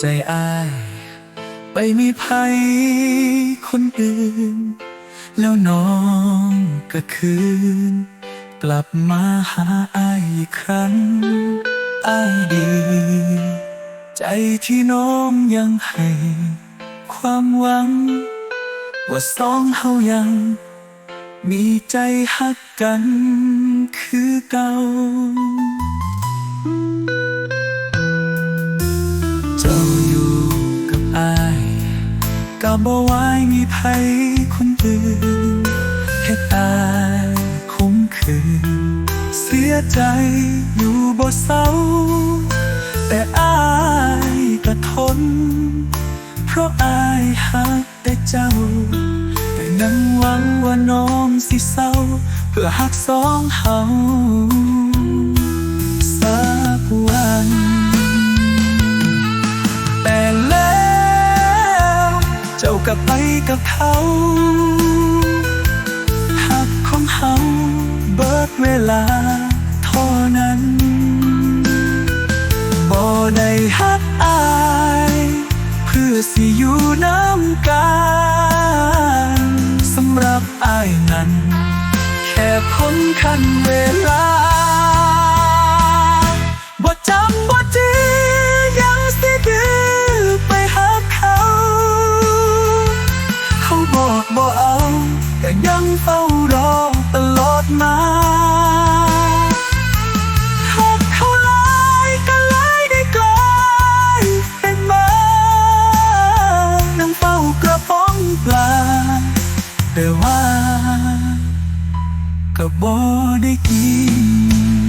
จอกใจอาย ไปมีภัยคนอื่น แล้วน้องก็คืน กลับมาหาอายอีกครั้งอายดี ใจที่น้องยังให้ ความหวัง ว่าสองเฮายัง มีใจฮักกันคือเก่า ก็บ่ไหวมีภัยคนอื่นแค่ตายคุ้มคืน เสียใจอยู่บ่เศร้า แต่อายก็ทน เพราะอายหักแต่เจ้า แต่นั่งหวังว่าน้องสิเศร้า เพื่อหักสองเฮา ก็ไปกับเขาหักของเฮาเบิดเวลาเท่านั้นบ่ได้ฮักอาย เพื่อสิอยู่น้ำกันสำหรับอายนั้น แค่พ้นคันเวลา บ่ได้กิน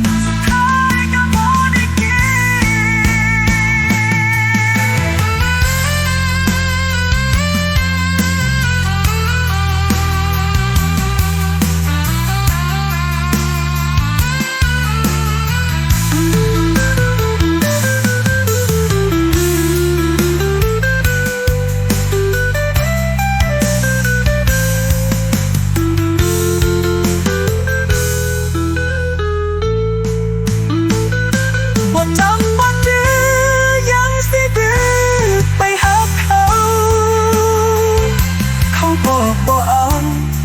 บอกบ่เอา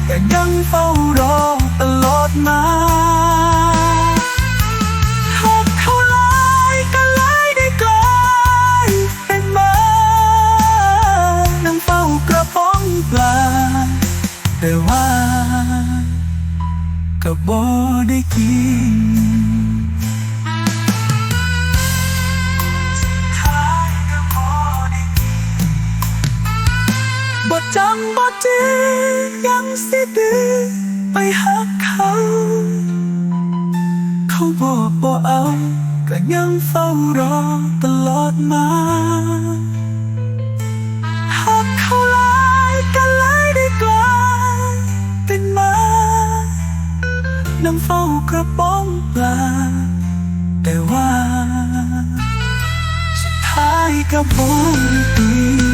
แต่ยังเฝ้ารอตลอดมาหากเขาหลายก็หลายได้กลายเป็นมานั่งเฝ้ากระป๋องปลา แต่ว่าก็บ่ได้กิน จยังสิดื้อไปหาเขา เขาบอกบ่เอา ก็ยังเฝ้ารอตลอดมาหากเขาลายก็หลยได้กลเป็นมานั่งเฝ้ากระป๋องปลา แต่ว่าสุดท้ายก็บ่ได้กิน